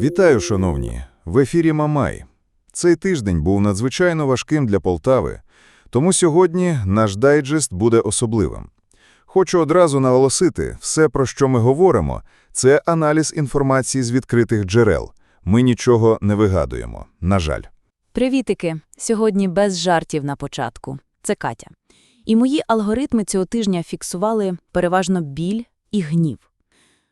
Вітаю, шановні! В ефірі Мамай. Цей тиждень був надзвичайно важким для Полтави, тому сьогодні наш дайджест буде особливим. Хочу одразу наголосити, все, про що ми говоримо, це аналіз інформації з відкритих джерел. Ми нічого не вигадуємо, на жаль. Привітики! Сьогодні без жартів на початку. Це Катя. І мої алгоритми цього тижня фіксували переважно біль і гнів.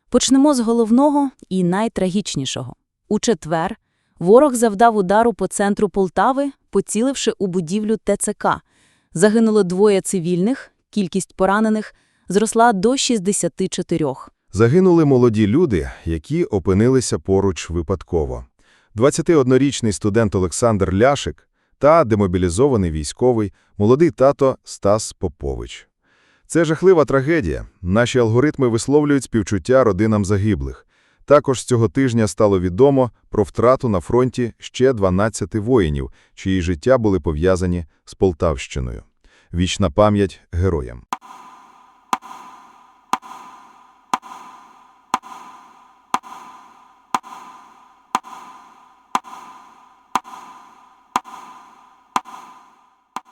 Почнемо з головного і найтрагічнішого. У четвер ворог завдав удару по центру Полтави, поціливши у будівлю ТЦК. Загинуло двоє цивільних, кількість поранених зросла до 64. Загинули молоді люди, які опинилися поруч випадково. 21-річний студент Олександр Ляшик та демобілізований військовий, молодий тато Стас Попович. Це жахлива трагедія. Наші алгоритми висловлюють співчуття родинам загиблих. Також з цього тижня стало відомо про втрату на фронті ще 12 воїнів, чиї життя були пов'язані з Полтавщиною. Вічна пам'ять героям.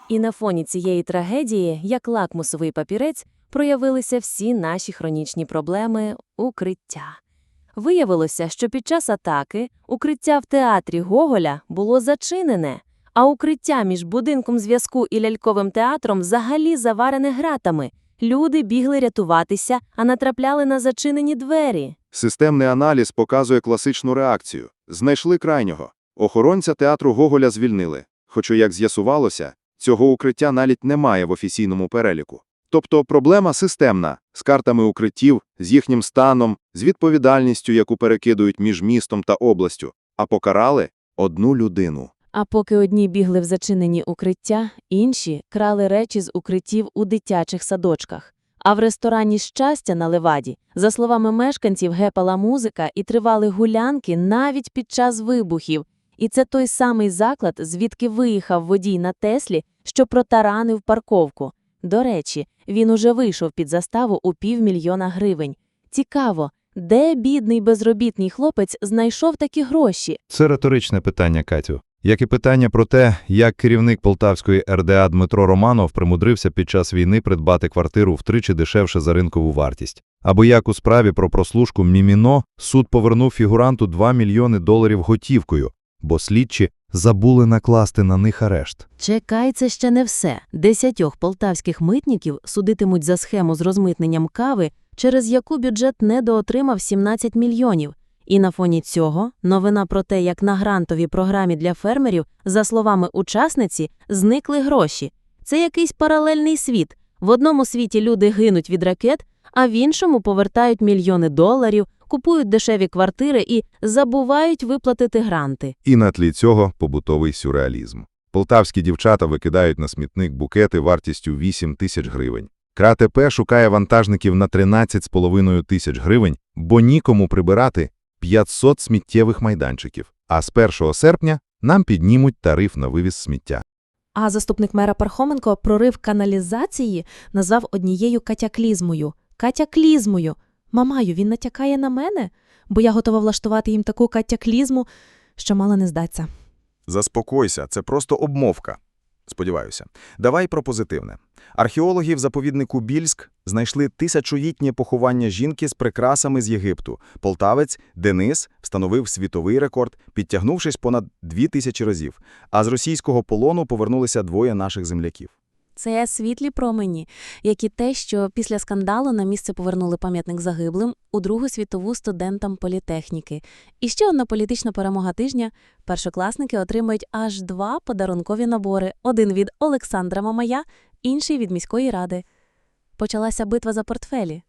І на фоні цієї трагедії, як лакмусовий папірець, проявилися всі наші хронічні проблеми укриття. Виявилося, що під час атаки укриття в театрі Гоголя було зачинене, а укриття між будинком зв'язку і ляльковим театром взагалі заварене гратами. Люди бігли рятуватися, а натрапляли на зачинені двері. Системний аналіз показує класичну реакцію. Знайшли крайнього. Охоронця театру Гоголя звільнили. Хоча, як з'ясувалося, цього укриття навіть немає в офіційному переліку. Тобто проблема системна, з картами укриттів, з їхнім станом, з відповідальністю, яку перекидують між містом та областю, а покарали одну людину. А поки одні бігли в зачинені укриття, інші крали речі з укриттів у дитячих садочках. А в ресторані «Щастя» на Леваді, за словами мешканців, гепала музика і тривали гулянки навіть під час вибухів. І це той самий заклад, звідки виїхав водій на Теслі, що протаранив парковку. До речі, він уже вийшов під заставу у півмільйона гривень. Цікаво, де бідний безробітний хлопець знайшов такі гроші? Це риторичне питання, Катю. Як і питання про те, як керівник Полтавської РДА Дмитро Романов примудрився під час війни придбати квартиру втричі дешевше за ринкову вартість. Або як у справі про прослушку Міміно суд повернув фігуранту 2 мільйони доларів готівкою, бо слідчі забули накласти на них арешт. Чекай, це ще не все. Десятьох полтавських митників судитимуть за схему з розмитненням кави, через яку бюджет недоотримав 17 мільйонів. І на фоні цього новина про те, як на грантовій програмі для фермерів, за словами учасниці, зникли гроші. Це якийсь паралельний світ. В одному світі люди гинуть від ракет, а в іншому повертають мільйони доларів, купують дешеві квартири і забувають виплатити гранти. І на тлі цього побутовий сюрреалізм. Полтавські дівчата викидають на смітник букети вартістю 8 тисяч гривень. КРАТП шукає вантажників на 13,5 тисяч гривень, бо нікому прибирати 500 сміттєвих майданчиків. А з 1 серпня нам піднімуть тариф на вивіз сміття. А заступник мера Пархоменко прорив каналізації назвав однією катяклізмою. Катяклізмою. Мамаю, він натякає на мене, бо я готова влаштувати їм таку катяклізму, що мало не здаться. Заспокойся, це просто обмовка. Сподіваюся. Давай про позитивне. Археологи в заповіднику Більськ знайшли тисячолітнє поховання жінки з прикрасами з Єгипту. Полтавець Денис встановив світовий рекорд, підтягнувшись понад дві тисячі разів. А з російського полону повернулися двоє наших земляків. Це світлі промені, як і те, що після скандалу на місце повернули пам'ятник загиблим у Другу світову студентам політехніки. І ще одна політична перемога тижня. Першокласники отримають аж два подарункові набори: один від Олександра Мамая, інший від міської ради. Почалася битва за портфелі.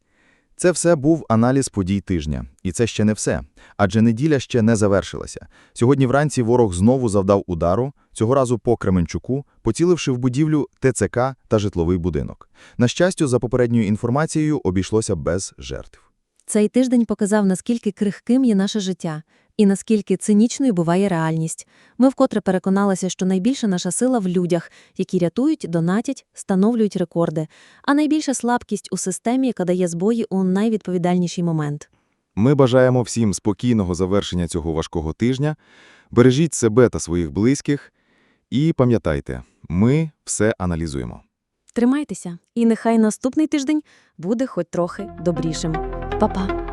Це все був аналіз подій тижня. І це ще не все. Адже неділя ще не завершилася. Сьогодні вранці ворог знову завдав удару, цього разу по Кременчуку, поціливши в будівлю ТЦК та житловий будинок. На щастя, за попередньою інформацією, обійшлося без жертв. Цей тиждень показав, наскільки крихким є наше життя і наскільки цинічною буває реальність. Ми вкотре переконалися, що найбільша наша сила в людях, які рятують, донатять, становлюють рекорди, а найбільша слабкість у системі, яка дає збої у найвідповідальніший момент. Ми бажаємо всім спокійного завершення цього важкого тижня. Бережіть себе та своїх близьких і пам'ятайте, ми все аналізуємо. Тримайтеся, і нехай наступний тиждень буде хоч трохи добрішим. Па-па!